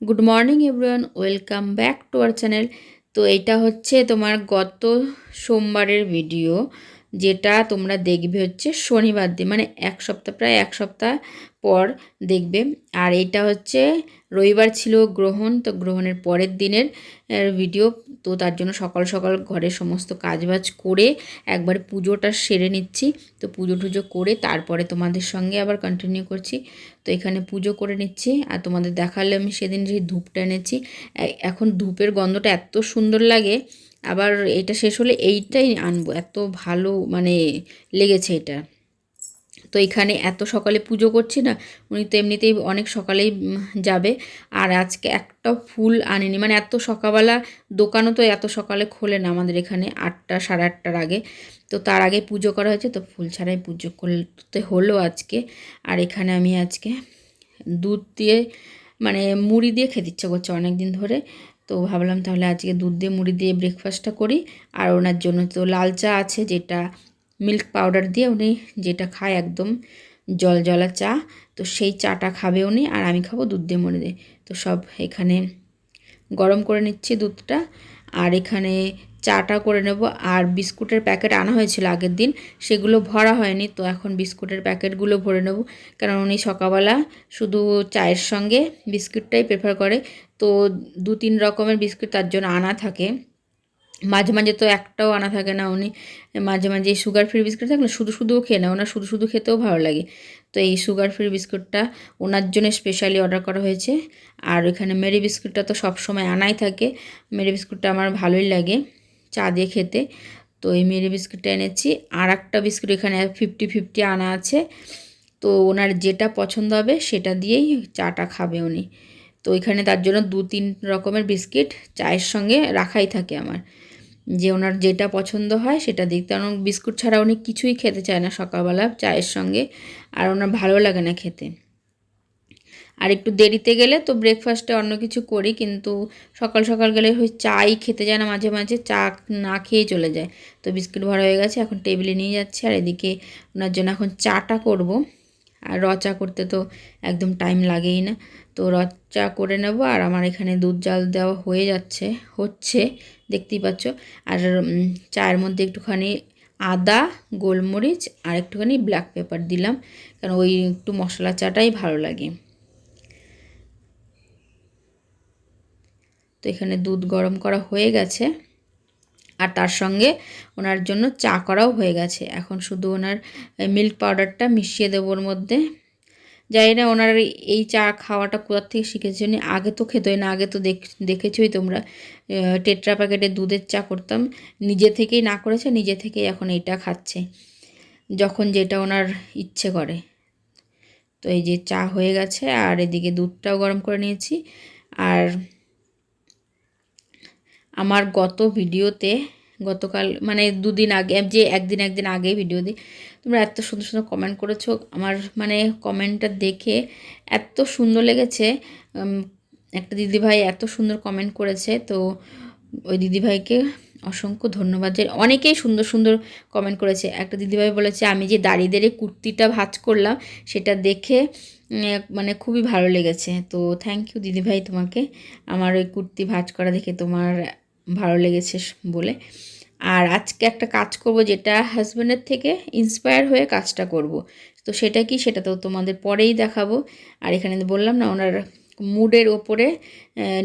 Good morning everyone, welcome back to our channel. তো এটা হচ্ছে তোমার গত সোমবারের ভিডিও, যেটা তোমরা দেখবে হচ্ছে শনিবার দিন মানে এক সপ্তাহ, প্রায় এক সপ্তাহ পর দেখবে। আর এটা হচ্ছে রবিবার ছিল গ্রহণ, তো গ্রহণের পরের দিনের ভিডিও তো তার জন্য সকাল সকাল ঘরের সমস্ত কাজবাজ করে একবার পুজোটা সেরে নিচ্ছি। তো পুজো টুজো করে তারপরে তোমাদের সঙ্গে আবার কন্টিনিউ করছি। তো এখানে পুজো করে নিচ্ছি। আর তোমাদের দেখালে আমি সেদিন যে ধূপটা এনেছি এখন ধূপের গন্ধটা এত সুন্দর লাগে, আবার এটা শেষ হলে এইটাই আনব। এত ভালো মানে লেগেছে এটা। তো এখানে এত সকালে পুজো করছি না, উনি তো এমনিতেই অনেক সকালেই যাবে। আর আজকে একটা ফুল আনেনি মানে এত সকালবেলা দোকানও তো এত সকালে খোলে না আমাদের এখানে আটটা সাড়ে আটটার আগে। তো তার আগে পুজো করা হয়েছে, তো ফুল ছাড়াই পুজো করতে হলো আজকে। আর এখানে আমি আজকে দুধ দিয়ে মানে মুড়ি দিয়ে খেতে ইচ্ছা করছে অনেক দিন ধরে। তো ভাবলাম তাহলে আজকে দুধ দিয়ে মুড়ি দিয়ে ব্রেকফাস্টটা করি। আর ওনার জন্য তো লাল চা আছে, যেটা মিল্ক পাউডার দিয়ে উনি যেটা খায় একদম জল জলা চা, তো সেই চাটা খাবে উনি আর আমি খাব দুধ দিয়ে মুড়ি দিয়ে। তো সব এখানে গরম করে নিচ্ছি দুধটা আর এখানে চাটা করে নেব। আর বিস্কুটের প্যাকেট আনা হয়েছিল আগের দিন, সেগুলো ভরা হয়নি, তো এখন বিস্কুটের প্যাকেটগুলো ভরে নেব। কারণ উনি সকালবেলা শুধু চায়ের সঙ্গে বিস্কুটটাই প্রেফার করে, তো দু তিন রকমের বিস্কুট তার জন্য আনা থাকে। মাঝে মাঝে তো একটাও আনা থাকে না উনি। মাঝে মাঝে এই সুগার ফ্রি বিস্কুট থাকলে শুধু শুধুও খেয়ে না ওনার শুধু শুধু খেতেও ভালো লাগে। তো এই সুগার ফ্রি বিস্কুটটা ওনার জন্য স্পেশালি অর্ডার করা হয়েছে। আর এখানে মেরি বিস্কুটটা তো সব সময় আনাই থাকে। মেরি বিস্কুটটা আমার ভালোই লাগে চা দিয়ে খেতে। তো এই মেরি বিস্কুটটা এনেছি। আর একটা বিস্কুট এখানে ফিফটি ফিফটি আনা আছে। তো ওনার যেটা পছন্দ হবে সেটা দিয়েই চাটা খাবে উনি। তো এখানে তার জন্য দু তিন রকমের বিস্কিট চায়ের সঙ্গে রাখাই থাকে আমার। যে ওনার যেটা পছন্দ হয় সেটা দিক কারণ বিস্কুট ছাড়া উনি কিছুই খেতে চায় না সকালবেলা চায়ের সঙ্গে। আর ওনার ভালো লাগে না খেতে। আর একটু দেরিতে গেলে তো ব্রেকফাস্টে অন্য কিছু করি, কিন্তু সকাল সকাল গেলে ওই চাই খেতে যায় না, মাঝে মাঝে চা না খেয়ে চলে যায়। তো বিস্কুট ভরা হয়ে গেছে, এখন টেবিলে নিয়ে যাচ্ছে। আর এদিকে ওনার জন্য এখন চাটা করব। আর র চা করতে তো একদম টাইম লাগেই না। তো র চা করে নেব। আর আমার এখানে দুধ জাল দেওয়া হয়ে যাচ্ছে, হচ্ছে। দেখতেই পাচ্ছ। আর চায়ের মধ্যে একটুখানি আদা, গোলমরিচ আর একটুখানি ব্ল্যাক পেপার দিলাম, কারণ ওই একটু মশলা চাটাই ভালো লাগে। তো এখানে দুধ গরম করা হয়ে গেছে। আর তার সঙ্গে ওনার জন্য চা করাও হয়ে গেছে। এখন শুধু ওনার মিল্ক পাউডারটা মিশিয়ে দেবো ওর মধ্যে। জানি না ওনার এই চা খাওয়াটা কোথার থেকে শিখেছে। উনি আগে তো খেতোই না আগে তো দেখ, দেখেছই তোমরা। টেট্রা প্যাকেটে দুধের চা করতাম। নিজে থেকেই না করেছে, নিজে থেকেই এখন এইটা খাচ্ছে। যখন যেটা ওনার ইচ্ছে করে। তো এই যে চা হয়ে গেছে, আর এদিকে দুধটাও গরম করে নিয়েছি। আর আমার গত ভিডিওতে গতকাল মানে দুদিন আগে যে একদিন একদিন আগে ভিডিও দিই, তোমরা এত সুন্দর সুন্দর কমেন্ট করেছ, আমার মানে কমেন্টটা দেখে এত সুন্দর লেগেছে একটা দিদিভাই এত সুন্দর কমেন্ট করেছে, তো ওই দিদিভাইকে অসংখ্য ধন্যবাদ যে অনেকেই সুন্দর সুন্দর কমেন্ট করেছে। একটা দিদিভাই বলেছে, আমি যে দাঁড়িয়ে কুর্তিটা ভাঁজ করলাম, সেটা দেখে মানে খুবই ভালো লেগেছে। তো থ্যাংক ইউ দিদিভাই তোমাকে, আমার ওই কুর্তি ভাঁজ করা দেখে তোমার ভালো লেগেছে বলে। আর আজকে একটা কাজ করব যেটা হাজব্যান্ডের থেকে ইন্সপায়ার হয়ে কাজটা করব। তো সেটা কি? সেটা তো তোমাদের পরেই দেখাবো। আর এখানে বললাম না, ওনার মুডের ওপরে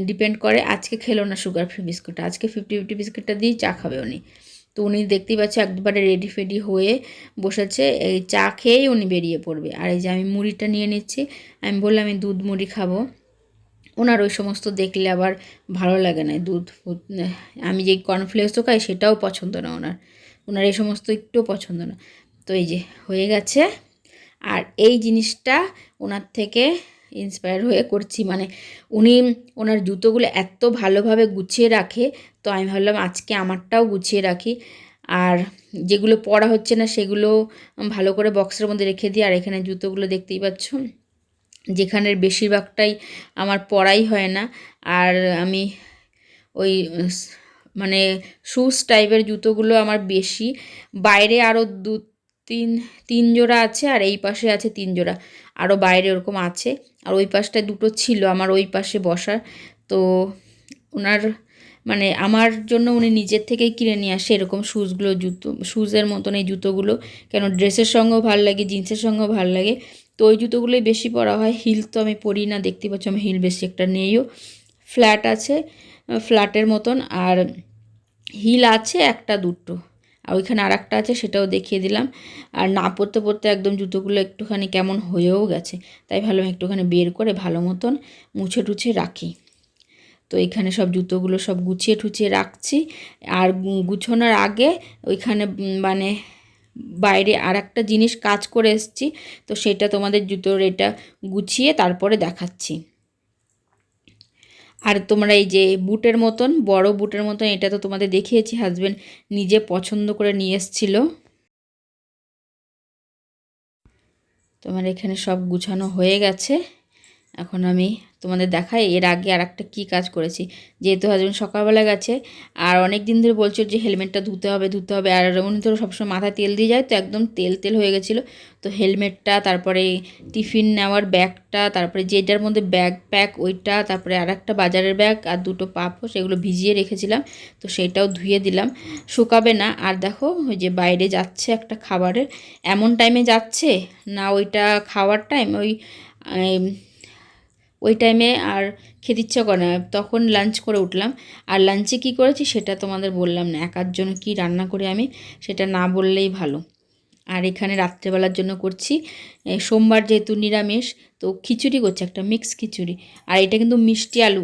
ডিপেন্ড করে আজকে খেলো না সুগার ফ্রি বিস্কুটটা আজকে ফিফটি ফিফটি বিস্কুটটা দিয়েই চা খাবে উনি। তো উনি দেখতেই পাচ্ছে একবারে রেডি ফেডি হয়ে বসেছে। এই চা খেয়েই উনি বেরিয়ে পড়বে। আর এই যে আমি মুড়িটা নিয়ে নিচ্ছি, আমি বললাম আমি দুধ মুড়ি খাব। ওনার ওই সমস্ত দেখলে আবার ভালো লাগে না দুধ ফুদ, আমি যে কর্নফ্লেক্সও খাই সেটাও পছন্দ না ওনার। ওনার এই সমস্ত একটুও পছন্দ না। তো এই যে হয়ে গেছে। আর এই জিনিসটা ওনার থেকে ইন্সপায়ার হয়ে করছি মানে উনি ওনার জুতোগুলো এত ভালোভাবে গুছিয়ে রাখে, তো আমি ভাবলাম আজকে আমারটাও গুছিয়ে রাখি। আর যেগুলো পরা হচ্ছে না সেগুলো ভালো করে বক্সের মধ্যে রেখে দিই, আর এখানে জুতোগুলো দেখতেই পাচ্ছ। যেখানের বেশিরভাগটাই আমার পড়াই হয় না। আর আমি ওই মানে শুজ টাইপের জুতোগুলো আমার বেশি। বাইরে আরও দু তিন তিন জোড়া আছে আর এই পাশে আছে তিন জোড়া। আরও বাইরে ওরকম আছে। আর ওই পাশটায় দুটো ছিল আমার ওই পাশে বসার। তো ওনার মানে আমার জন্য উনি নিজের থেকেই কিনে নিয়ে আসে এরকম শ্যুজগুলো জুতো শ্যুজের মতন এই জুতোগুলো। কেন ড্রেসের সঙ্গেও ভালো লাগে জিন্সের সঙ্গেও ভালো লাগে। তো ওই জুতোগুলোই বেশি পরা হয়। হিল তো আমি পরি না, দেখতে পাচ্ছি আমি হিল বেশি একটা নেইও। ফ্ল্যাট আছে ফ্ল্যাটের মতন আর হিল আছে একটা দুটো। আর ওইখানে আর একটা আছে, সেটাও দেখিয়ে দিলাম। আর না পরতে পরতে একদম জুতোগুলো একটুখানি কেমন হয়েও গেছে। তাই ভালো একটুখানি বের করে ভালো মতন মুছে টুছে রাখি। তো এখানে সব জুতোগুলো সব গুছিয়ে টুছিয়ে রাখছি। আর গুছোনোর আগে ওইখানে মানে বাইরে আর একটা জিনিস কাজ করে এসছি, তো সেটা তোমাদের জুতোর এটা গুছিয়ে তারপরে দেখাচ্ছি। আর তোমরা এই যে বুটের মতন, বড় বুটের মতন, এটা তো তোমাদের দেখিয়েছি হাজব্যান্ড নিজে পছন্দ করে নিয়ে এসছিল। তোমার এখানে সব গুছানো হয়ে গেছে, এখন আমি তোমাদের দেখায় এর আগে আর একটা কী কাজ করেছি? যেহেতু হাজবেন্ড সকালবেলা গেছে, আর অনেক দিন ধরে বলছো যে হেলমেটটা ধুতে হবে ধুতে হবে, আর উনি তো সবসময় মাথায় তেল দিয়ে যায়, তো একদম তেল তেল হয়ে গেছিল। তো হেলমেটটা, তারপরে টিফিন নেওয়ার ব্যাগটা, তারপরে যেটার মধ্যে ব্যাগ প্যাক, ওইটা, তারপরে আর একটা বাজারের ব্যাগ আর দুটো পাপো সেগুলো ভিজিয়ে রেখেছিলাম, তো সেটাও ধুয়ে দিলাম। শুকাবে না, আর দেখো ওই যে বাইরে যাচ্ছে একটা খাবারের, এমন টাইমে যাচ্ছে? না ওইটা খাওয়ার টাইম ওই ওই টাইমে আর খেতে ইচ্ছা করে না। তখন লাঞ্চ করে উঠলাম। আর লাঞ্চে কি করেছি সেটা তোমাদের বললাম না। একার জন্য কী রান্না করে আমি সেটা না বললেই ভালো। আর এখানে রাত্রেবেলার জন্য করছি সোমবার যেহেতু নিরামিষ, তো খিচুড়ি করছি একটা মিক্স খিচুড়ি। আর এটা কিন্তু মিষ্টি আলু।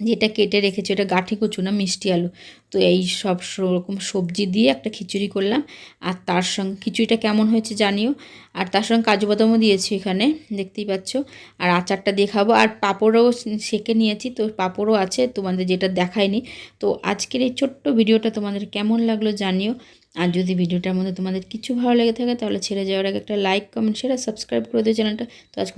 যেটা কেটে রেখেছি, ওটা গাঠি কচু না, মিষ্টি আলু। তো এই সব রকম সবজি দিয়ে একটা খিচুড়ি করলাম। আর তার সঙ্গে খিচুড়িটা কেমন হয়েছে জানিও। আর তার সঙ্গে কাজু বাদামও দিয়েছি এখানে, দেখতেই পাচ্ছ। আর আচারটা দিয়ে খাব। আর পাঁপড়ও সেকে নিয়েছি, তো পাঁপড়ও আছে, তোমাদের যেটা দেখায়নি। তো আজকের এই ছোট্ট ভিডিওটা তোমাদের কেমন লাগল জানিও। আর যদি ভিডিওটার মধ্যে তোমাদের কিছু ভালো লেগে থাকে, তাহলে ছেড়ে যাওয়ার আগে একটা লাইক কমেন্ট সেটা সাবস্ক্রাইব করে দিও চ্যানেলটা। তো আজকে